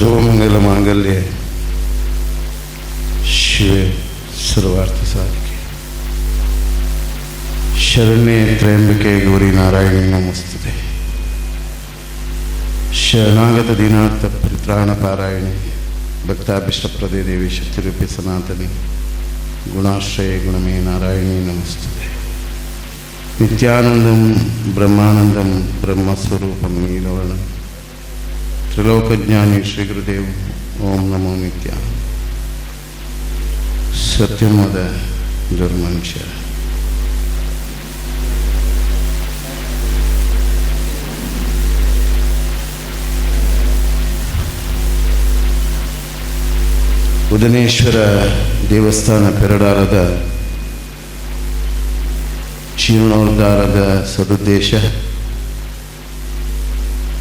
ಸರ್ವಮಂಗಲ ಮಾಂಗಲ್ಯ. ಶಿವೆ ಸರ್ವಾರ್ಥ ಸಾಧಿಕೆ. ಶರಣ್ಯ ತ್ರಯಂಬಿಕೆ ಗೌರಿ ನಾರಾಯಣ ನಮಸ್ತುತೆ. ಶರಣಾಗತ ದಿನಾರ್ಥ ಪರಿತ್ರಾಣ ಪಾರಾಯಣಿ. ಭಕ್ತಾಭಿಷ್ಟಪ್ರದೇ ದೇವಿ ಶಕ್ತಿರೂಪಿ ಸನಾತನಿ. ಗುಣಾಶ್ರಯ ಗುಣಮೇ ನಾರಾಯಣಿ ನಮಸ್ತುತೆ. ನಿತ್ಯಾನಂದಂ ಬ್ರಹ್ಮಾನಂದಂ ಬ್ರಹ್ಮಸ್ವರೂಪಂ ನೀಲವರ್ಣಂ. ತ್ರಿಲೋಕಜ್ಞಾನಿ ಶ್ರೀ ಗುರುದೇವ್ ಓಂ ನಮೋ ನಿತ್ಯ ಸತ್ಯಮದ ದುರ್ಮನುಷ್ಯ ಉದನೇಶ್ವರ ದೇವಸ್ಥಾನ ಪೆರಡಾರದ ಜೀರ್ಣೋದ್ಧಾರದ ಸದುದ್ದೇಶ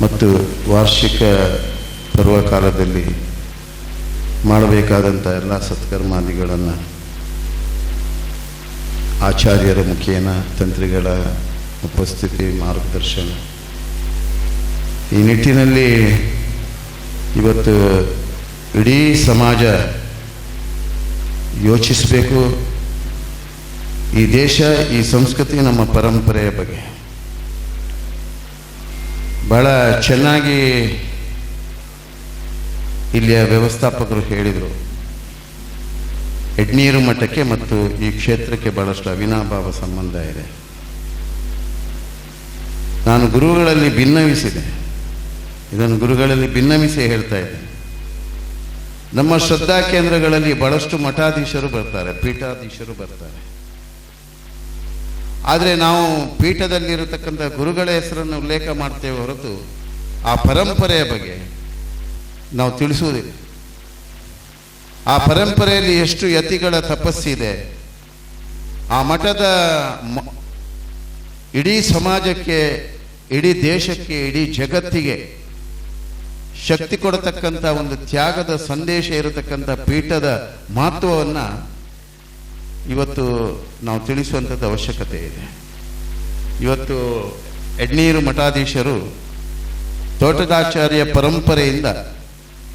ಮತ್ತು ವಾರ್ಷಿಕ ಪರ್ವಕಾಲದಲ್ಲಿ ಮಾಡಬೇಕಾದಂಥ ಎಲ್ಲ ಸತ್ಕರ್ಮಾದಿಗಳನ್ನು ಆಚಾರ್ಯರ ಮುಖೇನ ತಂತ್ರಿಗಳ ಉಪಸ್ಥಿತಿ, ಮಾರ್ಗದರ್ಶನ. ಈ ನಿಟ್ಟಿನಲ್ಲಿ ಇವತ್ತು ಇಡೀ ಸಮಾಜ ಯೋಚಿಸಬೇಕು. ಈ ದೇಶ, ಈ ಸಂಸ್ಕೃತಿ ನಮ್ಮ ಪರಂಪರೆಯ ಬಗ್ಗೆ. ಬಹಳ ಚೆನ್ನಾಗಿ ಇಲ್ಲಿಯ ವ್ಯವಸ್ಥಾಪಕರು ಹೇಳಿದರು. ಎಡ್ನೀರು ಮಠಕ್ಕೆ ಮತ್ತು ಈ ಕ್ಷೇತ್ರಕ್ಕೆ ಬಹಳಷ್ಟು ಅವಿನಾಭಾವ ಸಂಬಂಧ ಇದೆ. ನಾನು ಗುರುಗಳಲ್ಲಿ ಭಿನ್ನವಿಸಿದೆ. ಇದನ್ನು ಗುರುಗಳಲ್ಲಿ ಭಿನ್ನವಿಸಿ ಹೇಳ್ತಾ ಇದೆ ನಮ್ಮ ಶ್ರದ್ಧಾ ಕೇಂದ್ರಗಳಲ್ಲಿ ಬಹಳಷ್ಟು ಮಠಾಧೀಶರು ಬರ್ತಾರೆ, ಪೀಠಾಧೀಶರು ಬರ್ತಾರೆ. ಆದರೆ ನಾವು ಪೀಠದಲ್ಲಿರತಕ್ಕಂಥ ಗುರುಗಳ ಹೆಸರನ್ನು ಉಲ್ಲೇಖ ಮಾಡ್ತೇವೆ ಹೊರತು ಆ ಪರಂಪರೆಯ ಬಗ್ಗೆ ನಾವು ತಿಳಿಸುವುದಿಲ್ಲ. ಆ ಪರಂಪರೆಯಲ್ಲಿ ಎಷ್ಟು ಯತಿಗಳ ತಪಸ್ಸಿದೆ ಆ ಮಠದ ಮ- ಇಡೀ ಸಮಾಜಕ್ಕೆ, ಇಡೀ ದೇಶಕ್ಕೆ, ಇಡೀ ಜಗತ್ತಿಗೆ ಶಕ್ತಿ ಕೊಡತಕ್ಕಂಥ ಒಂದು ತ್ಯಾಗದ ಸಂದೇಶ ಇರತಕ್ಕಂಥ ಪೀಠದ ಮಹತ್ವವನ್ನು ಇವತ್ತು ನಾವು ತಿಳಿಸುವಂಥದ್ದು ಅವಶ್ಯಕತೆ ಇದೆ. ಇವತ್ತು ಎಡ್ನೀರು ಮಠಾಧೀಶರು ತೋಟದಾಚಾರ್ಯ ಪರಂಪರೆಯಿಂದ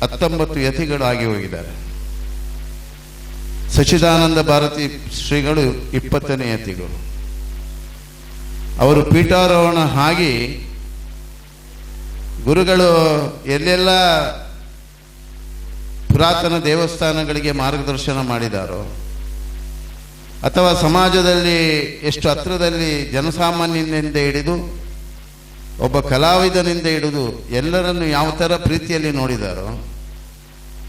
ಹತ್ತೊಂಬತ್ತು ಯತಿಗಳಾಗಿ ಹೋಗಿದ್ದಾರೆ. ಸಚಿದಾನಂದ ಭಾರತಿ ಶ್ರೀಗಳು ಇಪ್ಪತ್ತನೇ ಯತಿಗಳು. ಅವರು ಪೀಠಾರೋಹಣ ಆಗಿ ಗುರುಗಳು ಎಲ್ಲೆಲ್ಲ ಪುರಾತನ ದೇವಸ್ಥಾನಗಳಿಗೆ ಮಾರ್ಗದರ್ಶನ ಮಾಡಿದಾರೋ ಅಥವಾ ಸಮಾಜದಲ್ಲಿ ಎಷ್ಟು ಹತ್ರದಲ್ಲಿ ಜನಸಾಮಾನ್ಯನಿಂದ ಹಿಡಿದು ಒಬ್ಬ ಕಲಾವಿದನಿಂದ ಹಿಡಿದು ಎಲ್ಲರನ್ನು ಯಾವ ಥರ ಪ್ರೀತಿಯಲ್ಲಿ ನೋಡಿದಾರೋ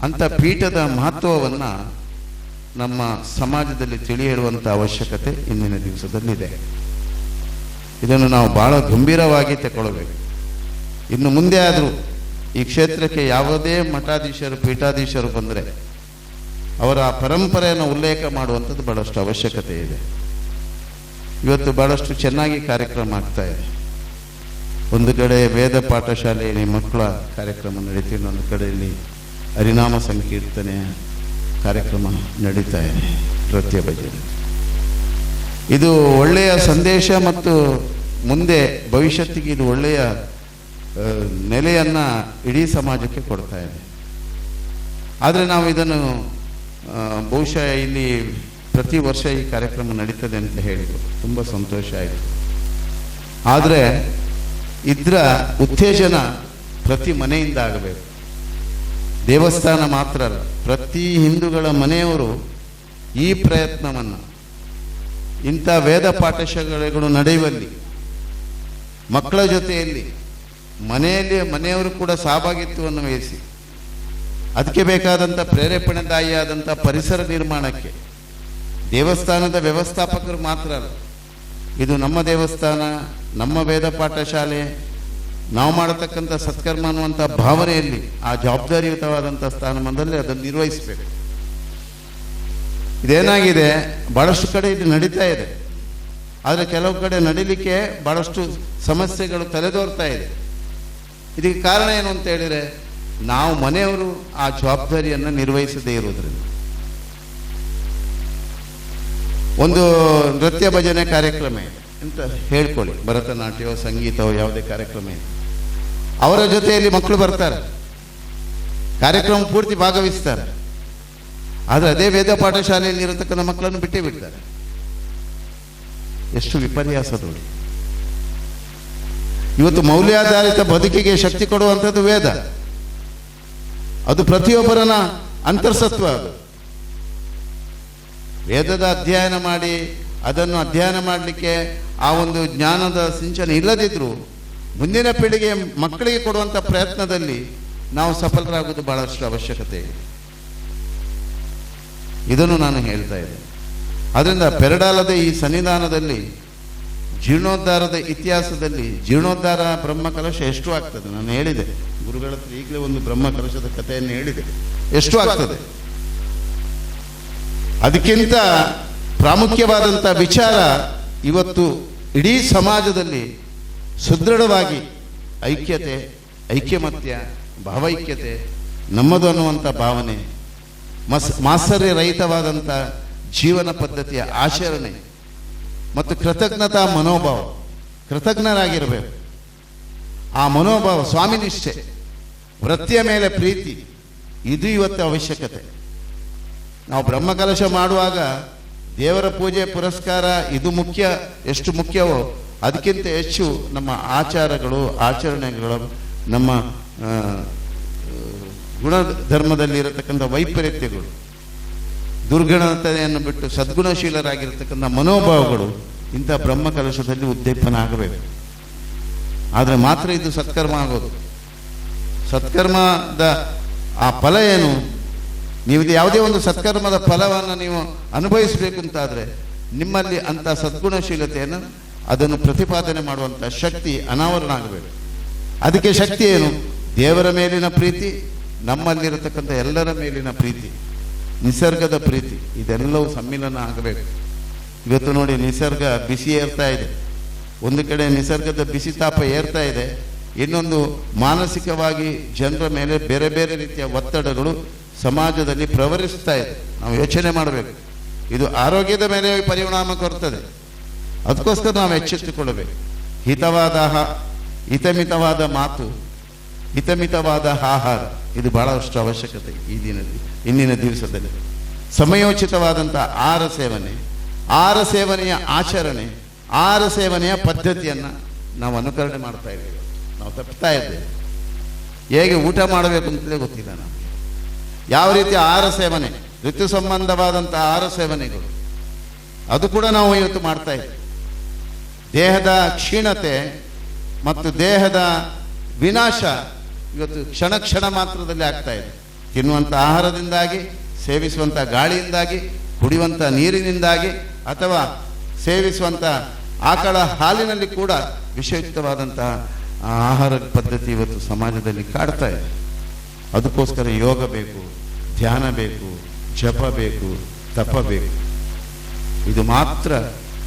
ಅಂಥ ಪೀಠದ ಮಹತ್ವವನ್ನು ನಮ್ಮ ಸಮಾಜದಲ್ಲಿ ತಿಳಿ ಹೇಳುವಂಥ ಅವಶ್ಯಕತೆ ಇಂದಿನ ದಿವಸದಲ್ಲಿದೆ. ಇದನ್ನು ನಾವು ಬಹಳ ಗಂಭೀರವಾಗಿ ತಗೊಳ್ಬೇಕು. ಇನ್ನು ಮುಂದೆ ಆದರೂ ಈ ಕ್ಷೇತ್ರಕ್ಕೆ ಯಾವುದೇ ಮಠಾಧೀಶರು, ಪೀಠಾಧೀಶರು ಬಂದರೆ ಅವರ ಪರಂಪರೆಯನ್ನು ಉಲ್ಲೇಖ ಮಾಡುವಂಥದ್ದು ಬಹಳಷ್ಟು ಅವಶ್ಯಕತೆ ಇದೆ. ಇವತ್ತು ಬಹಳಷ್ಟು ಚೆನ್ನಾಗಿ ಕಾರ್ಯಕ್ರಮ ಆಗ್ತಾ ಇದೆ. ಒಂದು ಕಡೆ ವೇದ ಪಾಠಶಾಲೆಯಲ್ಲಿ ಮಕ್ಕಳ ಕಾರ್ಯಕ್ರಮ ನಡೀತೀವಿ ಇನ್ನೊಂದು ಕಡೆಯಲ್ಲಿ ಹರಿನಾಮ ಸಂಕೀರ್ತನೆ ಕಾರ್ಯಕ್ರಮ ನಡೀತಾ ಇದೆ ನೃತ್ಯ ಬಗ್ಗೆ ಇದು ಒಳ್ಳೆಯ ಸಂದೇಶ ಮತ್ತು ಮುಂದೆ ಭವಿಷ್ಯತ್ತಿಗೆ ಇದು ಒಳ್ಳೆಯ ನೆಲೆಯನ್ನು ಇಡೀ ಸಮಾಜಕ್ಕೆ ಕೊಡ್ತಾ ಇದೆ. ಆದರೆ ನಾವು ಇದನ್ನು ಬಹುಶಃ ಇಲ್ಲಿ ಪ್ರತಿ ವರ್ಷ ಈ ಕಾರ್ಯಕ್ರಮ ನಡೀತದೆ ಅಂತ ಹೇಳಿದರು. ತುಂಬ ಸಂತೋಷ ಆಯಿತು. ಆದರೆ ಇದರ ಉತ್ತೇಜನ ಪ್ರತಿ ಮನೆಯಿಂದ ಆಗಬೇಕು. ದೇವಸ್ಥಾನ ಮಾತ್ರ ಅಲ್ಲ, ಪ್ರತಿ ಹಿಂದೂಗಳ ಮನೆಯವರು ಈ ಪ್ರಯತ್ನವನ್ನು, ಇಂಥ ವೇದ ಪಾಠಶಾಲೆಗಳು ನಡೆಯುವಲ್ಲಿ, ಮಕ್ಕಳ ಜೊತೆಯಲ್ಲಿ ಮನೆಯಲ್ಲಿ ಮನೆಯವರು ಕೂಡ ಸಹಭಾಗಿತ್ವವನ್ನು ವಹಿಸಿ ಅದಕ್ಕೆ ಬೇಕಾದಂಥ ಪ್ರೇರೇಪಣೆದಾಯಿಯಾದಂಥ ಪರಿಸರ ನಿರ್ಮಾಣಕ್ಕೆ ದೇವಸ್ಥಾನದ ವ್ಯವಸ್ಥಾಪಕರು ಮಾತ್ರ ಅಲ್ಲ. ಇದು ನಮ್ಮ ದೇವಸ್ಥಾನ, ನಮ್ಮ ವೇದ ಪಾಠಶಾಲೆ, ನಾವು ಮಾಡತಕ್ಕಂಥ ಸತ್ಕರ್ಮ ಅನ್ನುವಂಥ ಭಾವನೆಯಲ್ಲಿ ಆ ಜವಾಬ್ದಾರಿಯುತವಾದಂಥ ಸ್ಥಾನಮಾನದಲ್ಲಿ ಅದನ್ನು ನಿರ್ವಹಿಸಬೇಕು. ಇದೇನಾಗಿದೆ? ಭಾಳಷ್ಟು ಕಡೆ ಇದು ನಡೀತಾ ಇದೆ. ಆದರೆ ಕೆಲವು ಕಡೆ ನಡೀಲಿಕ್ಕೆ ಭಾಳಷ್ಟು ಸಮಸ್ಯೆಗಳು ತಲೆದೋರ್ತಾ ಇದೆ. ಇದಕ್ಕೆ ಕಾರಣ ಏನು ಅಂತ ಹೇಳಿದರೆ ನಾವು ಮನೆಯವರು ಆ ಜವಾಬ್ದಾರಿಯನ್ನು ನಿರ್ವಹಿಸದೇ ಇರೋದ್ರಿಂದ ಒಂದು ನೃತ್ಯ ಭಜನೆ ಕಾರ್ಯಕ್ರಮ ಇದೆ ಅಂತ ಹೇಳ್ಕೊಳ್ಳಿ. ಭರತನಾಟ್ಯವೋ, ಸಂಗೀತವೋ, ಯಾವುದೇ ಕಾರ್ಯಕ್ರಮ ಇದೆ ಅವರ ಜೊತೆಯಲ್ಲಿ ಮಕ್ಕಳು ಬರ್ತಾರೆ. ಕಾರ್ಯಕ್ರಮ ಪೂರ್ತಿ ಭಾಗವಹಿಸ್ತಾರೆ. ಆದರೆ ಅದೇ ವೇದ ಪಾಠಶಾಲೆಯಲ್ಲಿ ಇರತಕ್ಕಂಥ ಮಕ್ಕಳನ್ನು ಬಿಟ್ಟೇ ಬಿಡ್ತಾರೆ. ಎಷ್ಟು ವಿಪರ್ಯಾಸ ನೋಡಿ. ಇವತ್ತು ಮೌಲ್ಯಾಧಾರಿತ ಬದುಕಿಗೆ ಶಕ್ತಿ ಕೊಡುವಂಥದ್ದು ವೇದ. ಅದು ಪ್ರತಿಯೊಬ್ಬರನ ಅಂತರ್ಸತ್ವ ಅದು. ವೇದದ ಅಧ್ಯಯನ ಮಾಡಿ, ಅದನ್ನು ಅಧ್ಯಯನ ಮಾಡಲಿಕ್ಕೆ ಆ ಒಂದು ಜ್ಞಾನದ ಸಿಂಚನ ಇಲ್ಲದಿದ್ದರೂ ಮುಂದಿನ ಪೀಳಿಗೆ ಮಕ್ಕಳಿಗೆ ಕೊಡುವಂಥ ಪ್ರಯತ್ನದಲ್ಲಿ ನಾವು ಸಫಲರಾಗುವುದು ಬಹಳಷ್ಟು ಅವಶ್ಯಕತೆ ಇದೆ. ಇದನ್ನು ನಾನು ಹೇಳ್ತಾ ಇದ್ದೇನೆ ಅದರಿಂದ ಪೆರಡಾಲದ ಈ ಸನ್ನಿಧಾನದಲ್ಲಿ, ಜೀರ್ಣೋದ್ಧಾರದ ಇತಿಹಾಸದಲ್ಲಿ ಜೀರ್ಣೋದ್ಧಾರ ಬ್ರಹ್ಮಕಲಶ ಎಷ್ಟು ಆಗ್ತದೆ ನಾನು ಹೇಳಿದೆ. ಗುರುಗಳ ಹತ್ರ ಈಗಲೇ ಒಂದು ಬ್ರಹ್ಮ ಕಲಶದ ಕಥೆಯನ್ನು ಹೇಳಿದೆ. ಎಷ್ಟು ಆಗ್ತದೆ? ಅದಕ್ಕಿಂತ ಪ್ರಾಮುಖ್ಯವಾದಂಥ ವಿಚಾರ ಇವತ್ತು ಇಡೀ ಸಮಾಜದಲ್ಲಿ ಸುದೃಢವಾಗಿ ಐಕ್ಯತೆ ಐಕ್ಯಮತ್ಯ ಭಾವೈಕ್ಯತೆ ನಮ್ಮದು ಅನ್ನುವಂಥ ಭಾವನೆ ಮಸ್ ಮಾತ್ಸರ್ಯ ರಹಿತವಾದಂಥ ಜೀವನ ಪದ್ಧತಿಯ ಆಚರಣೆ ಮತ್ತು ಕೃತಜ್ಞತಾ ಮನೋಭಾವ ಕೃತಜ್ಞರಾಗಿರಬೇಕು. ಆ ಮನೋಭಾವ ಸ್ವಾಮಿನಿಷ್ಠೆ. ವೃತ್ತಿಯ ಮೇಲೆ ಪ್ರೀತಿ, ಇದು ಇವತ್ತು ಅವಶ್ಯಕತೆ. ನಾವು ಬ್ರಹ್ಮಕಲಶ ಮಾಡುವಾಗ ದೇವರ ಪೂಜೆ, ಪುರಸ್ಕಾರ, ಇದು ಮುಖ್ಯ, ಎಷ್ಟು ಮುಖ್ಯವೋ, ಅದಕ್ಕಿಂತ ಹೆಚ್ಚು ನಮ್ಮ ಆಚಾರಗಳು, ಆಚರಣೆಗಳು, ನಮ್ಮ ಗುಣ ಗುಣಧರ್ಮದಲ್ಲಿ ಇರತಕ್ಕಂಥ ವೈಪರೀತ್ಯಗಳು, ದುರ್ಗುಣತೆಯನ್ನು ಬಿಟ್ಟು ಸದ್ಗುಣಶೀಲರಾಗಿರ್ತಕ್ಕಂಥ ಮನೋಭಾವಗಳು, ಇಂಥ ಬ್ರಹ್ಮ ಕಲಶದಲ್ಲಿ ಉದ್ದೀಪನ ಆಗಬೇಕು. ಆದರೆ ಮಾತ್ರ ಇದು ಸತ್ಕರ್ಮ ಆಗೋದು. ಸತ್ಕರ್ಮದ ಆ ಫಲ ಏನು? ನೀವು ಯಾವುದೇ ಒಂದು ಸತ್ಕರ್ಮದ ಫಲವನ್ನು ನೀವು ಅನುಭವಿಸಬೇಕು ಅಂತಾದರೆ ನಿಮ್ಮಲ್ಲಿ ಅಂಥ ಸದ್ಗುಣಶೀಲತೆಯನ್ನು ಅದನ್ನು ಪ್ರತಿಪಾದನೆ ಮಾಡುವಂಥ ಶಕ್ತಿ ಅನಾವರಣ ಆಗಬೇಕು. ಅದಕ್ಕೆ ಶಕ್ತಿ ಏನು? ದೇವರ ಮೇಲಿನ ಪ್ರೀತಿ, ನಮ್ಮಲ್ಲಿರತಕ್ಕಂಥ ಎಲ್ಲರ ಮೇಲಿನ ಪ್ರೀತಿ, ನಿಸರ್ಗದ ಪ್ರೀತಿ, ಇದೆಲ್ಲವೂ ಸಮ್ಮಿಲನ ಆಗಬೇಕು. ಇವತ್ತು ನೋಡಿ ನಿಸರ್ಗ ಬಿಸಿ ಏರ್ತಾ ಇದೆ. ಒಂದು ಕಡೆ ನಿಸರ್ಗದ ಬಿಸಿ ತಾಪ ಏರ್ತಾ ಇದೆ. ಇನ್ನೊಂದು ಮಾನಸಿಕವಾಗಿ ಜನರ ಮೇಲೆ ಬೇರೆ ಬೇರೆ ರೀತಿಯ ಒತ್ತಡಗಳು ಸಮಾಜದಲ್ಲಿ ಪ್ರವರಿಸ್ತಾ ಇದೆ. ನಾವು ಯೋಚನೆ ಮಾಡಬೇಕು. ಇದು ಆರೋಗ್ಯದ ಮೇಲೆ ಪರಿಣಾಮ ಕೊಡ್ತದೆ. ಅದಕ್ಕೋಸ್ಕರ ನಾವು ಎಚ್ಚೆತ್ತುಕೊಳ್ಳಬೇಕು. ಹಿತವಾದ ಹಿತಮಿತವಾದ ಮಾತು, ಹಿತಮಿತವಾದ ಆಹಾರ, ಇದು ಬಹಳಷ್ಟು ಅವಶ್ಯಕತೆ ಈ ದಿನದಲ್ಲಿ ಇಂದಿನ ದಿವಸದಲ್ಲಿ. ಸಮಯೋಚಿತವಾದಂಥ ಆಹಾರ ಸೇವನೆ, ಆಹಾರ ಸೇವನೆಯ ಆಚರಣೆ, ಆಹಾರ ಸೇವನೆಯ ಪದ್ಧತಿಯನ್ನು ನಾವು ಅನುಕರಣೆ ಮಾಡ್ತಾ ಇದ್ದೇವೆ. ನಾವು ತಪ್ಪಿಸ್ತಾ ಇದ್ದೇವೆ. ಹೇಗೆ ಊಟ ಮಾಡಬೇಕು ಅಂತಲೇ ಗೊತ್ತಿಲ್ಲ ನಮಗೆ. ಯಾವ ರೀತಿಯ ಆಹಾರ ಸೇವನೆ, ಋತು ಸಂಬಂಧವಾದಂಥ ಆಹಾರ ಸೇವನೆಗಳು, ಅದು ಕೂಡ ನಾವು ಇವತ್ತು ಮಾಡ್ತಾ ಇದ್ದೇವೆ. ದೇಹದ ಕ್ಷೀಣತೆ ಮತ್ತು ದೇಹದ ವಿನಾಶ ಇವತ್ತು ಕ್ಷಣ ಕ್ಷಣ ಮಾತ್ರದಲ್ಲಿ ಆಗ್ತಾ ಇದೆ. ತಿನ್ನುವಂಥ ಆಹಾರದಿಂದಾಗಿ, ಸೇವಿಸುವಂಥ ಗಾಳಿಯಿಂದಾಗಿ, ಕುಡಿಯುವಂಥ ನೀರಿನಿಂದಾಗಿ, ಅಥವಾ ಸೇವಿಸುವಂಥ ಆಕಳ ಹಾಲಿನಲ್ಲಿ ಕೂಡ ವಿಷಯುಕ್ತವಾದಂತಹ ಆ ಆಹಾರ ಪದ್ಧತಿ ಇವತ್ತು ಸಮಾಜದಲ್ಲಿ ಕಾಡ್ತಾ ಇದೆ. ಅದಕ್ಕೋಸ್ಕರ ಯೋಗ ಬೇಕು, ಧ್ಯಾನ ಬೇಕು, ಜಪ ಬೇಕು, ತಪ ಬೇಕು. ಇದು ಮಾತ್ರ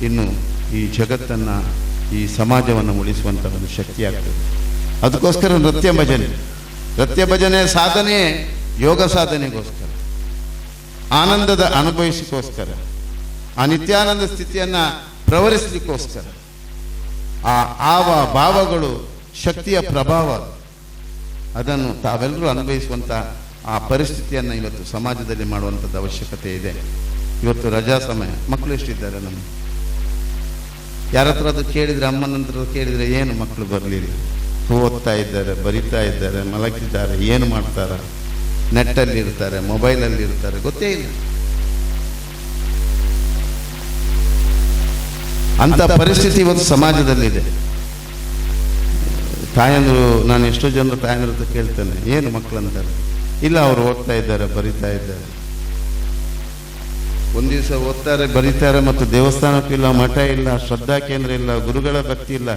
ಇನ್ನು ಈ ಜಗತ್ತನ್ನು, ಈ ಸಮಾಜವನ್ನು ಉಳಿಸುವಂಥ ಒಂದು ಶಕ್ತಿಯಾಗ್ತದೆ ಅದಕ್ಕೋಸ್ಕರ ನೃತ್ಯ ಭಜನೆ. ನೃತ್ಯ ಭಜನೆ ಸಾಧನೆ, ಯೋಗ ಸಾಧನೆಗೋಸ್ಕರ. ಆನಂದದ ಅನುಭವಿಸಿಕೋಸ್ಕರ ಆ ನಿತ್ಯಾನಂದ ಸ್ಥಿತಿಯನ್ನು ಪ್ರವರಿಸಲಿಕ್ಕೋಸ್ಕರ, ಆ ಆವ ಭಾವಗಳು ಶಕ್ತಿಯ ಪ್ರಭಾವ. ಅದನ್ನು ತಾವೆಲ್ಲರೂ ಅನುಭವಿಸುವಂಥ ಆ ಪರಿಸ್ಥಿತಿಯನ್ನು ಇವತ್ತು ಸಮಾಜದಲ್ಲಿ ಮಾಡುವಂಥದ್ದು ಅವಶ್ಯಕತೆ ಇದೆ. ಇವತ್ತು ರಜಾ ಸಮಯ. ಮಕ್ಕಳು ಎಷ್ಟಿದ್ದಾರೆ ನಮ್ಮ? ಯಾರ ಹತ್ರ ಅದು ಕೇಳಿದ್ರೆ ಅಮ್ಮನಂತರ ಕೇಳಿದರೆ ಕೇಳಿದ್ರೆ ಏನು ಮಕ್ಕಳು ಬರಲಿಲ್ಲ? ಓದ್ತಾ ಇದ್ದಾರೆ, ಬರಿತಾ ಇದ್ದಾರೆ, ಮಲಗಿದ್ದಾರೆ, ಏನು ಮಾಡ್ತಾರೆ? ನೆಟ್ಟಲ್ಲಿ ಇರ್ತಾರೆ, ಮೊಬೈಲಲ್ಲಿ ಇರ್ತಾರೆ, ಗೊತ್ತೇ ಇಲ್ಲ. ಅಂತ ಪರಿಸ್ಥಿತಿ ಇವತ್ತು ಸಮಾಜದಲ್ಲಿದೆ. ತಾಯಂದ್ರು, ನಾನು ಎಷ್ಟೋ ಜನರು ತಾಯಂದ್ರ ಹತ್ರ ಕೇಳ್ತೇನೆ, ಏನು ಮಕ್ಕಳು ಅಂತಾರೆ ಇಲ್ಲ, ಅವರು ಓದ್ತಾ ಇದ್ದಾರೆ, ಬರಿತಾ ಇದ್ದಾರೆ. ಒಂದು ದಿವಸ ಓದ್ತಾರೆ, ಬರೀತಾರೆ, ಮತ್ತು ದೇವಸ್ಥಾನಕ್ಕಿಲ್ಲ ಮಠ ಇಲ್ಲ, ಶ್ರದ್ಧಾ ಕೇಂದ್ರ ಇಲ್ಲ, ಗುರುಗಳ ಭಕ್ತಿ ಇಲ್ಲ.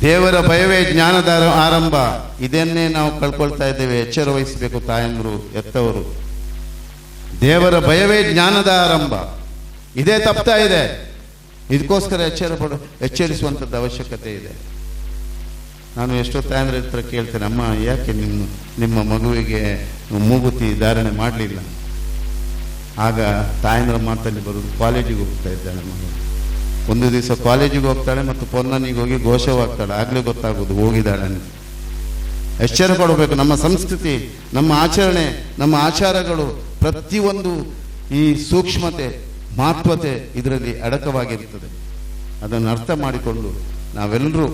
ದೇವರ ಭಯವೇ ಜ್ಞಾನದ ಆರಂಭ. ಇದನ್ನೇ ನಾವು ಕಳ್ಕೊಳ್ತಾ ಇದ್ದೇವೆ, ಎಚ್ಚರ ವಹಿಸಬೇಕು ತಾಯಂದರು ಎತ್ತವರು ದೇವರ ಭಯವೇ ಜ್ಞಾನದ ಆರಂಭ. ಇದೇ ತಪ್ತಾ ಇದೆ. ಇದಕ್ಕೋಸ್ಕರ ಎಚ್ಚರ ಪಡ, ಎಚ್ಚರಿಸುವಂಥದ್ದು ಅವಶ್ಯಕತೆ ಇದೆ. ನಾನು ಎಷ್ಟೋ ತಾಯಂದ್ರ ಹತ್ರ ಕೇಳ್ತೇನೆ, ಅಮ್ಮ, ಯಾಕೆ ನಿಮ್ಮ ನಿಮ್ಮ ಮಗುವಿಗೆ ಮೂಗುತಿ ಧಾರಣೆ ಮಾಡಲಿಲ್ಲ? ಆಗ ತಾಯಂದ್ರ ಮಾತಲ್ಲಿ ಬರೋದು ಕಾಲೇಜಿಗೆ ಹೋಗ್ತಾ ಇದ್ದಾಳೆ ಮಗು ಒಂದು ದಿವಸ ಕಾಲೇಜಿಗೆ ಹೋಗ್ತಾಳೆ ಮತ್ತು ಪೊನ್ನನಿಗೆ ಹೋಗಿ ಘೋಷವಾಗ್ತಾಳೆ. ಆಗಲೇ ಗೊತ್ತಾಗೋದು ಹೋಗಿದ್ದಾಳೆ ಎಚ್ಚರ ಕೊಡಬೇಕು ನಮ್ಮ ಸಂಸ್ಕೃತಿ, ನಮ್ಮ ಆಚರಣೆ, ನಮ್ಮ ಆಚಾರಗಳು, ಪ್ರತಿಯೊಂದು ಈ ಸೂಕ್ಷ್ಮತೆ, ಮಹತ್ವತೆ ಇದರಲ್ಲಿ ಅಡಕವಾಗಿರುತ್ತದೆ. ಅದನ್ನು ಅರ್ಥ ಮಾಡಿಕೊಂಡು ನಾವೆಲ್ಲರೂ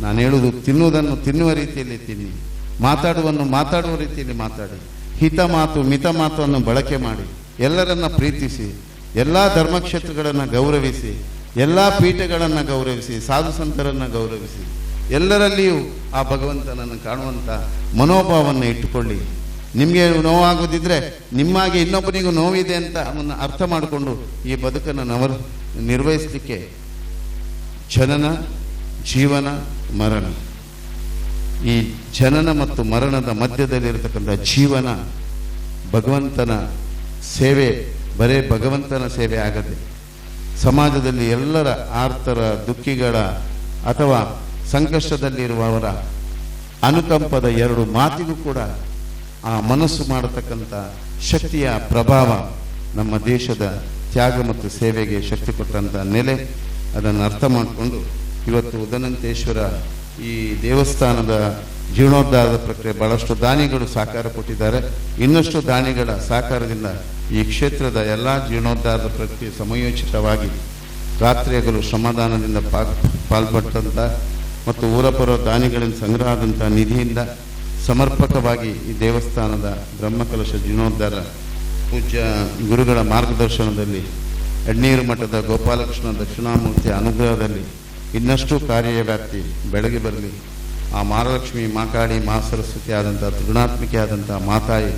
ನಾನು ಹೇಳುವುದು ತಿನ್ನುವುದನ್ನು ತಿನ್ನುವ ರೀತಿಯಲ್ಲಿ ತಿನ್ನಿ. ಮಾತಾಡುವನ್ನು ಮಾತಾಡುವ ರೀತಿಯಲ್ಲಿ ಮಾತಾಡಿ. ಹಿತ ಮಾತು, ಮಿತ ಮಾತನ್ನು ಬಳಕೆ ಮಾಡಿ. ಎಲ್ಲರನ್ನ ಪ್ರೀತಿಸಿ, ಎಲ್ಲ ಧರ್ಮಕ್ಷೇತ್ರಗಳನ್ನು ಗೌರವಿಸಿ, ಎಲ್ಲ ಪೀಠಗಳನ್ನು ಗೌರವಿಸಿ, ಸಾಧು ಸಂತರನ್ನು ಗೌರವಿಸಿ, ಎಲ್ಲರಲ್ಲಿಯೂ ಆ ಭಗವಂತನನ್ನು ಕಾಣುವಂಥ ಮನೋಭಾವವನ್ನು ಇಟ್ಟುಕೊಳ್ಳಿ. ನಿಮಗೆ ನೋವಾಗೋದಿದ್ರೆ, ನಿಮ್ಮಾಗೆ ಇನ್ನೊಬ್ಬನಿಗೂ ನೋವಿದೆ ಅಂತ ಅವನ್ನ ಅರ್ಥ ಮಾಡಿಕೊಂಡು ಈ ಬದುಕನ್ನು ನವರ್, ನಿರ್ವಹಿಸಲಿಕ್ಕೆ ಜನನ ಜೀವನ, ಮರಣ. ಈ ಜನನ ಮತ್ತು ಮರಣದ ಮಧ್ಯದಲ್ಲಿರತಕ್ಕಂಥ ಜೀವನ, ಭಗವಂತನ ಸೇವೆ, ಬರೇ ಭಗವಂತನ ಸೇವೆ ಆಗದೆ, ಸಮಾಜದಲ್ಲಿ ಎಲ್ಲರ ಆರ್ತರ ದುಃಖಿಗಳ ಅಥವಾ ಸಂಕಷ್ಟದಲ್ಲಿರುವವರ ಅನುಕಂಪದ ಎರಡು ಮಾತಿಗೂ ಕೂಡ ಆ ಮನಸ್ಸು ಮಾಡತಕ್ಕಂಥ ಶಕ್ತಿಯ ಪ್ರಭಾವ ನಮ್ಮ ದೇಶದ ತ್ಯಾಗ ಮತ್ತು ಸೇವೆಗೆ ಶಕ್ತಿ ಕೊಟ್ಟಂಥ ನೆಲೆ ಅದನ್ನು ಅರ್ಥ ಮಾಡಿಕೊಂಡು ಇವತ್ತು ಉದನಂತೇಶ್ವರ ಈ ದೇವಸ್ಥಾನದ ಜೀರ್ಣೋದ್ಧಾರದ ಪ್ರಕ್ರಿಯೆ ಬಹಳಷ್ಟು ದಾನಿಗಳು ಸಾಕಾರ ಕೊಟ್ಟಿದ್ದಾರೆ. ಇನ್ನಷ್ಟು ದಾನಿಗಳ ಸಾಕಾರದಿಂದ ಈ ಕ್ಷೇತ್ರದ ಎಲ್ಲ ಜೀರ್ಣೋದ್ಧಾರದ ಪ್ರಕ್ರಿಯೆ ಸಮಯೋಚಿತವಾಗಿ ರಾತ್ರಿಯಗಲು ಶ್ರಮದಾನದಿಂದ ಪಾಲ್ ಪಾಲ್ಪಟ್ಟಂಥ ಮತ್ತು ಊರಪರ ದಾನಿಗಳಿಂದ ಸಂಗ್ರಹ ಆದಂಥ ನಿಧಿಯಿಂದ ಸಮರ್ಪಕವಾಗಿ ಈ ದೇವಸ್ಥಾನದ ಬ್ರಹ್ಮಕಲಶ ಜೀರ್ಣೋದ್ಧಾರ ಪೂಜ್ಯ ಗುರುಗಳ ಮಾರ್ಗದರ್ಶನದಲ್ಲಿ ಎಣ್ಣೀರು ಮಠದ ಗೋಪಾಲಕೃಷ್ಣ ದಕ್ಷಿಣಾಮೂರ್ತಿ ಅನುಗ್ರಹದಲ್ಲಿ ಇನ್ನಷ್ಟು ಕಾರ್ಯ ವ್ಯಾಪ್ತಿ ಬೆಳಗ್ಗೆ ಬರಲಿ. ಆ ಮಹಾಲಕ್ಷ್ಮಿ ಮಾಕಾಳಿ ಮಾ ಸರಸ್ವತಿ ಆದಂಥ ತ್ರಿಗುಣಾತ್ಮಿಕೆ ಆದಂಥ ಮಾತಾಯಿ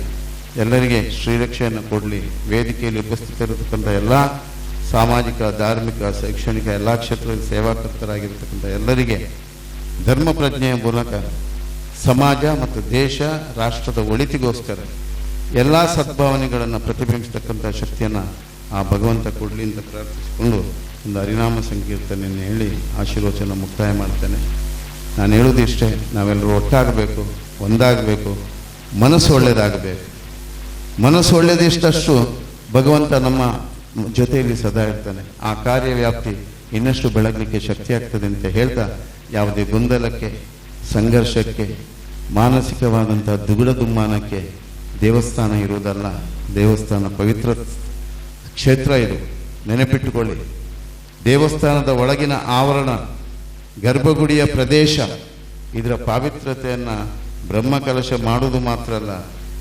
ಎಲ್ಲರಿಗೆ ಶ್ರೀರಕ್ಷೆಯನ್ನು ಕೊಡಲಿ. ವೇದಿಕೆಯಲ್ಲಿ ಉಪಸ್ಥಿತರಿರತಕ್ಕಂಥ ಎಲ್ಲ ಸಾಮಾಜಿಕ, ಧಾರ್ಮಿಕ, ಶೈಕ್ಷಣಿಕ ಎಲ್ಲ ಕ್ಷೇತ್ರದಲ್ಲಿ ಸೇವಾಕರ್ತರಾಗಿರ್ತಕ್ಕಂಥ ಎಲ್ಲರಿಗೆ ಧರ್ಮ ಪ್ರಜ್ಞೆಯ ಮೂಲಕ ಸಮಾಜ ಮತ್ತು ದೇಶ, ರಾಷ್ಟ್ರದ ಒಳಿತಿಗೋಸ್ಕರ ಎಲ್ಲ ಸದ್ಭಾವನೆಗಳನ್ನು ಪ್ರತಿಬಿಂಬಿಸ್ತಕ್ಕಂಥ ಶಕ್ತಿಯನ್ನು ಆ ಭಗವಂತ ಕೊಡಲಿ ಅಂತ ಪ್ರಾರ್ಥಿಸಿಕೊಂಡು ಒಂದು ಹರಿನಾಮ ಸಂಕೀರ್ತನೆಯನ್ನು ಹೇಳಿ ಆಶೀರ್ವಚನ ಮುಕ್ತಾಯ ಮಾಡ್ತೇನೆ. ನಾನು ಹೇಳೋದು ಇಷ್ಟೇ, ನಾವೆಲ್ಲರೂ ಒಟ್ಟಾಗಬೇಕು, ಒಂದಾಗಬೇಕು, ಮನಸ್ಸು ಒಳ್ಳೆಯದಾಗಬೇಕು. ಮನಸ್ಸು ಒಳ್ಳೆಯದಿಷ್ಟಷ್ಟು ಭಗವಂತ ನಮ್ಮ ಜೊತೆಯಲ್ಲಿ ಸದಾ ಇರ್ತಾನೆ. ಆ ಕಾರ್ಯವ್ಯಾಪ್ತಿ ಇನ್ನಷ್ಟು ಬೆಳಗಲಿಕ್ಕೆ ಶಕ್ತಿ ಆಗ್ತದೆ ಅಂತ ಹೇಳ್ತಾ, ಯಾವುದೇ ಗೊಂದಲಕ್ಕೆ, ಸಂಘರ್ಷಕ್ಕೆ, ಮಾನಸಿಕವಾದಂಥ ದುಗುಡ ದುಮ್ಮಾನಕ್ಕೆ ದೇವಸ್ಥಾನ ಇರುವುದಲ್ಲ, ದೇವಸ್ಥಾನ ಪವಿತ್ರ ಕ್ಷೇತ್ರ ಇದು. ನೆನಪಿಟ್ಟುಕೊಳ್ಳಿ. ದೇವಸ್ಥಾನದ ಒಳಗಿನ ಆವರಣ, ಗರ್ಭಗುಡಿಯ ಪ್ರದೇಶ, ಇದರ ಪಾವಿತ್ರತೆಯನ್ನು ಬ್ರಹ್ಮಕಲಶ ಮಾಡುವುದು ಮಾತ್ರ ಅಲ್ಲ,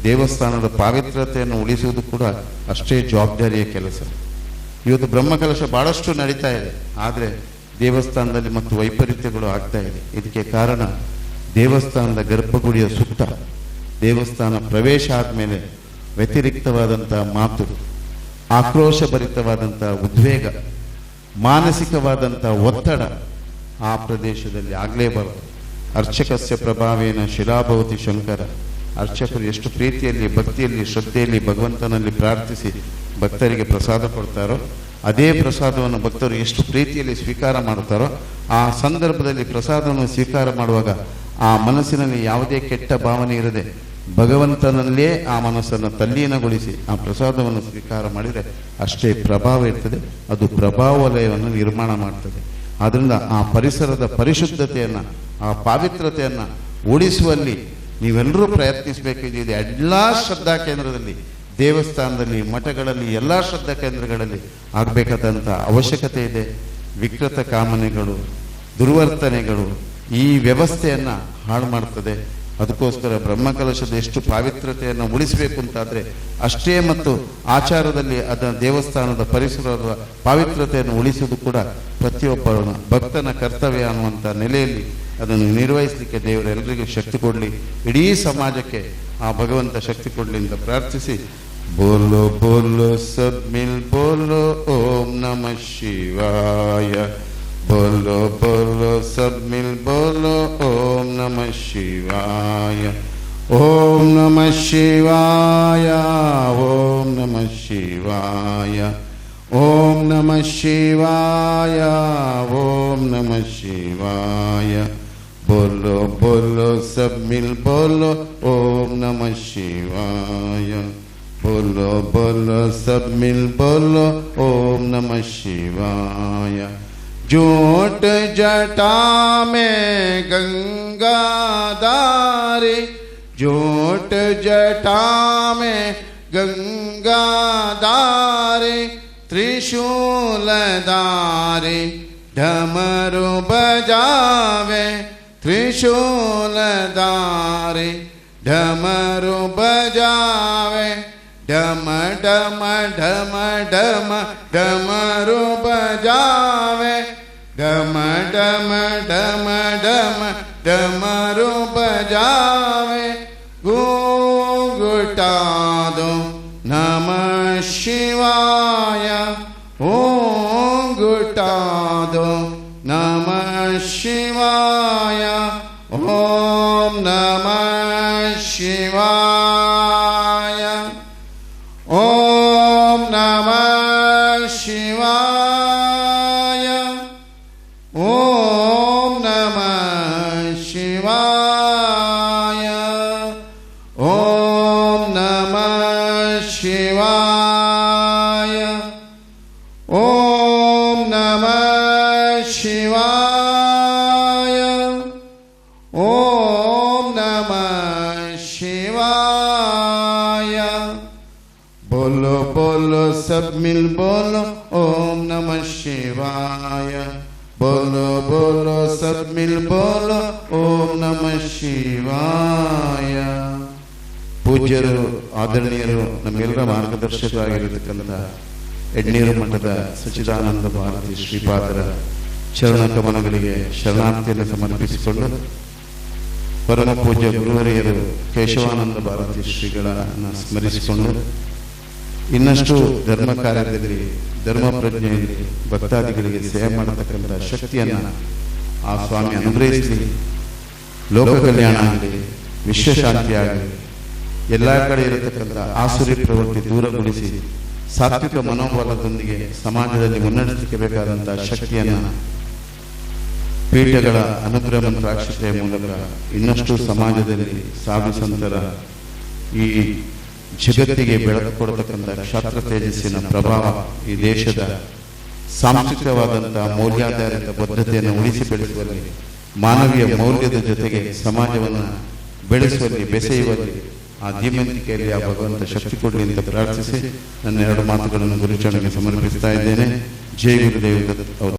ದೇವಸ್ಥಾನದ ಪಾವಿತ್ರತೆಯನ್ನು ಉಳಿಸುವುದು ಕೂಡ ಅಷ್ಟೇ ಜವಾಬ್ದಾರಿಯ ಕೆಲಸ. ಇವತ್ತು ಬ್ರಹ್ಮಕಲಶ ಭಾಳಷ್ಟು ನಡೀತಾ ಇದೆ, ಆದರೆ ದೇವಸ್ಥಾನದಲ್ಲಿ ಮತ್ತು ವೈಪರೀತ್ಯಗಳು ಆಗ್ತಾ ಇದೆ. ಇದಕ್ಕೆ ಕಾರಣ ದೇವಸ್ಥಾನದ ಗರ್ಭಗುಡಿಯ ಸುತ್ತ, ದೇವಸ್ಥಾನ ಪ್ರವೇಶ ಆದಮೇಲೆ ವ್ಯತಿರಿಕ್ತವಾದಂಥ ಮಾತು ಆಕ್ರೋಶಭರಿತವಾದಂಥ ಉದ್ವೇಗ. ಮಾನಸಿಕವಾದಂಥ ಒತ್ತಡ ಆ ಪ್ರದೇಶದಲ್ಲಿ ಆಗಲೇಬಾರದು. ಅರ್ಚಕಸ್ಯ ಪ್ರಭಾವೇನ ಶಿಲಾಭವತಿ ಶಂಕರ. ಅರ್ಚಕರು ಎಷ್ಟು ಪ್ರೀತಿಯಲ್ಲಿ, ಭಕ್ತಿಯಲ್ಲಿ, ಶ್ರದ್ಧೆಯಲ್ಲಿ ಭಗವಂತನಲ್ಲಿ ಪ್ರಾರ್ಥಿಸಿ ಭಕ್ತರಿಗೆ ಪ್ರಸಾದ ಕೊಡ್ತಾರೋ, ಅದೇ ಪ್ರಸಾದವನ್ನು ಭಕ್ತರು ಎಷ್ಟು ಪ್ರೀತಿಯಲ್ಲಿ ಸ್ವೀಕಾರ ಮಾಡ್ತಾರೋ ಆ ಸಂದರ್ಭದಲ್ಲಿ ಪ್ರಸಾದವನ್ನು ಸ್ವೀಕಾರ ಮಾಡುವಾಗ ಆ ಮನಸ್ಸಿನಲ್ಲಿ ಯಾವುದೇ ಕೆಟ್ಟ ಭಾವನೆ ಇರದೆ ಭಗವಂತನಲ್ಲೇ ಆ ಮನಸ್ಸನ್ನು ತಲ್ಲೀನಗೊಳಿಸಿ, ಆ ಪ್ರಸಾದವನ್ನು ಸ್ವೀಕಾರ ಮಾಡಿದರೆ ಅಷ್ಟೇ ಪ್ರಭಾವ ಇರ್ತದೆ. ಅದು ಪ್ರಭಾವ ವಲಯವನ್ನು ನಿರ್ಮಾಣ ಮಾಡ್ತದೆ. ಆದ್ದರಿಂದ ಆ ಪರಿಸರದ ಪರಿಶುದ್ಧತೆಯನ್ನು, ಆ ಪಾವಿತ್ರತೆಯನ್ನು ಉಳಿಸುವಲ್ಲಿ ನೀವೆಲ್ಲರೂ ಪ್ರಯತ್ನಿಸಬೇಕಿದೆ. ಎಲ್ಲ ಶ್ರದ್ಧಾ ಕೇಂದ್ರದಲ್ಲಿ, ದೇವಸ್ಥಾನದಲ್ಲಿ, ಮಠಗಳಲ್ಲಿ, ಎಲ್ಲ ಶ್ರದ್ಧಾ ಕೇಂದ್ರಗಳಲ್ಲಿ ಆಗಬೇಕಾದಂಥ ಅವಶ್ಯಕತೆ ಇದೆ. ವಿಕೃತ ಕಾಮನೆಗಳು, ದುರ್ವರ್ತನೆಗಳು ಈ ವ್ಯವಸ್ಥೆಯನ್ನು ಹಾಳು ಮಾಡ್ತದೆ. ಅದಕ್ಕೋಸ್ಕರ ಬ್ರಹ್ಮಕಲಶದ ಎಷ್ಟು ಪಾವಿತ್ರತೆಯನ್ನು ಉಳಿಸಬೇಕು ಅಂತಾದರೆ ಅಷ್ಟೇ ಮತ್ತು ಆಚಾರದಲ್ಲಿ ಅದರ ದೇವಸ್ಥಾನದ ಪರಿಸರದ ಪಾವಿತ್ರತೆಯನ್ನು ಉಳಿಸುವುದು ಕೂಡ ಪ್ರತಿಯೊಬ್ಬ ಭಕ್ತನ ಕರ್ತವ್ಯ ಅನ್ನುವಂಥ ನೆಲೆಯಲ್ಲಿ ಅದನ್ನು ನಿರ್ವಹಿಸಲಿಕ್ಕೆ ದೇವರು ಎಲ್ಲರಿಗೂ ಶಕ್ತಿ ಕೊಡಲಿ. ಇಡೀ ಸಮಾಜಕ್ಕೆ ಆ ಭಗವಂತ ಶಕ್ತಿ ಕೊಡಲಿ ಅಂತ ಪ್ರಾರ್ಥಿಸಿ. ಬೋಲೋ ಬೋಲೋ ಸಬ್ ಮಿಲ್ ಬೋಲೋ ಓಂ ನಮ ಶಿವಾಯ. बोलो बोलो, सब मिल बोलो, ओम नमः शिवाय। ओम नमः शिवाय, ओम नमः शिवाय। ओम नमः शिवाय, ओम नमः शिवाय। बोलो बोलो, सब मिल बोलो, ओम नमः शिवाय। बोलो बोलो, सब मिल बोलो, ओम नमः शिवाय। जोट जटा में गंगा दारे जोट में गंगा दारे त्रिशूल दारे ढमरू बजावे त्रिशूल दारे ढमरू बजावे, ढम ढम ढम ढम, ढमरू बजावे। डम डम डम डम डमरु बजावे गुटा दो नम शिवाया। ओ गुटादो नम शिवाय। ओं नम शिवाय। सब मिल बोलो ओम नमः शिवाय बोलो बोलो सब मिल बोलो ओम नमः ಶಿವಾಯ ಪೂಜ್ಯರು ಆದರಣೀಯರು ನಮ್ಮೆಲ್ಲರ ಮಾರ್ಗದರ್ಶಕರಾಗಿರತಕ್ಕಂಥ ಎಡ್ನೀರು ಮಠದ ಸಚ್ಚಿದಾನಂದ ಭಾರತಿ ಶ್ರೀಪಾದರ ಚರಣ ಕಮಲಗಳಿಗೆ ಶರಣಾರ್ಥಿಯನ್ನು ಸಮರ್ಪಿಸಿಕೊಂಡು ಪರಮ ಪೂಜ್ಯ ಗುರುವರಿಯರು ಕೇಶವಾನಂದ ಭಾರತಿ ಶ್ರೀಗಳನ್ನು ಸ್ಮರಿಸಿಕೊಂಡು ಇನ್ನಷ್ಟು ಧರ್ಮ ಕಾರ್ಯದಲ್ಲಿ ಧರ್ಮ ಪ್ರಜ್ಞೆಯಲ್ಲಿ ಭಕ್ತಾದಿಗಳಿಗೆ ಸೇವೆ ಮಾಡತಕ್ಕಂಥ ಶಕ್ತಿಯನ್ನು ಆ ಸ್ವಾಮಿ ಅನುಗ್ರಹಿಸಿ ಲೋಕ ಕಲ್ಯಾಣ ಆಗಲಿ ವಿಶ್ವಶಾಂತಿ ಆಗಲಿ, ಎಲ್ಲ ಕಡೆ ಇರತಕ್ಕಂಥ ಆಸುರಿ ಪ್ರವೃತ್ತಿ ದೂರಗೊಳಿಸಿ ಸಾತ್ವಿಕ ಮನೋಬಲದೊಂದಿಗೆ ಸಮಾಜದಲ್ಲಿ ಮುನ್ನಡೆಸಲಿಕ್ಕೆ ಬೇಕಾದಂತಹ ಶಕ್ತಿಯನ್ನು ಪೀಠಗಳ ಅನುಗ್ರಹ ಮಂತ್ರಾಕ್ಷತೆಯ ಮೂಲಕ ಇನ್ನಷ್ಟು ಸಮಾಜದಲ್ಲಿ ಸಾಧು ಸಂತರ ಈ ಜಗತ್ತಿಗೆ ಬೆಳಕು ಕೊಡತಕ್ಕಂಥ ಕ್ಷಾತ್ರ ತೇಜಸ್ಸಿನ ಪ್ರಭಾವ ಈ ದೇಶದ ಸಾಂಸ್ಕೃತಿಕವಾದಂತಹ ಮೌಲ್ಯಾಧಾರಿತ ಬದ್ಧತೆಯನ್ನು ಉಳಿಸಿ ಬೆಳೆಸುವಲ್ಲಿ, ಮಾನವೀಯ ಮೌಲ್ಯದ ಜೊತೆಗೆ ಸಮಾಜವನ್ನು ಬೆಳೆಸುವಲ್ಲಿ, ಬೆಸೆಯುವಲ್ಲಿ ಆ ಧೀಮಂತಿಕೆಯಲ್ಲಿ ಆ ಭಗವಂತ ಶಕ್ತಿ ಕೊಡಲಿ ಅಂತ ಪ್ರಾರ್ಥಿಸಿ ನನ್ನ ಎರಡು ಮಾತುಗಳನ್ನು ಗುರುಚರಣೆಗೆ ಸಮರ್ಪಿಸ್ತಾ ಇದ್ದೇನೆ. ಜೈ ಗುರುದೇವ್ ಅವರು